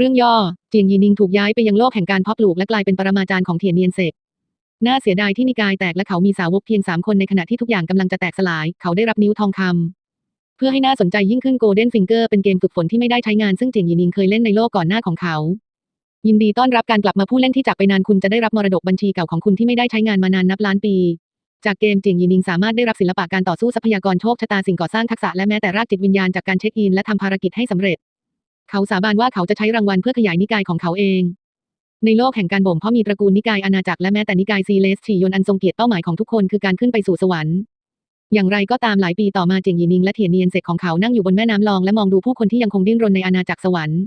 เรื่องย่อ เจียงยีนิงถูกย้ายไปยังโลกแห่งการเพาะปลูกและกลายเป็นปรมาจารย์ของเทียนเนียนเซกน่าเสียดายที่นิกายแตกและเขามีสาวกเพียงสามคนในขณะที่ทุกอย่างกำลังจะแตกสลาย เขาได้รับนิ้วทองคำเพื่อให้น่าสนใจยิ่งขึ้น Golden Finger เป็นเกมฝึกฝนที่ไม่ได้ใช้งานซึ่งเจียงยีนิงเคยเล่นในโลกก่อนหน้าของเขา ยินดีต้อนรับการกลับมาผู้เล่นที่จากไปนานคุณจะได้รับมรดกบัญชีเก่าของคุณที่ไม่ได้ใช้งานมานานนับล้านปี จากเกมเจียงยีนิงสามารถได้รับศิลปะการต่อสู้ทรัพยากรโชคชะตาสิ่งก่อสร้างทักษะและแม้แต่รากจิตวิญญาณจากการเช็คอินและทำภารกิจให้สำเร็จ เขาสาบานว่าเขาจะใช้รางวัลเพื่อขยายนิกายของเขาเอง ในโลกแห่งการบ่มเพราะมีตระกูลนิกายอาณาจักรและแม้แต่นิกายซีเลสฉียนอันทรงเกียรติเป้าหมายของทุกคนคือการขึ้นไปสู่สวรรค์อย่างไรก็ตามหลายปีต่อมาเจียงยีนิงและเทียนเนียนเซกของเขานั่งอยู่บนแม่น้ำลองและมองดูผู้คนที่ยังคงดิ้นรนในอาณาจักรสวรรค์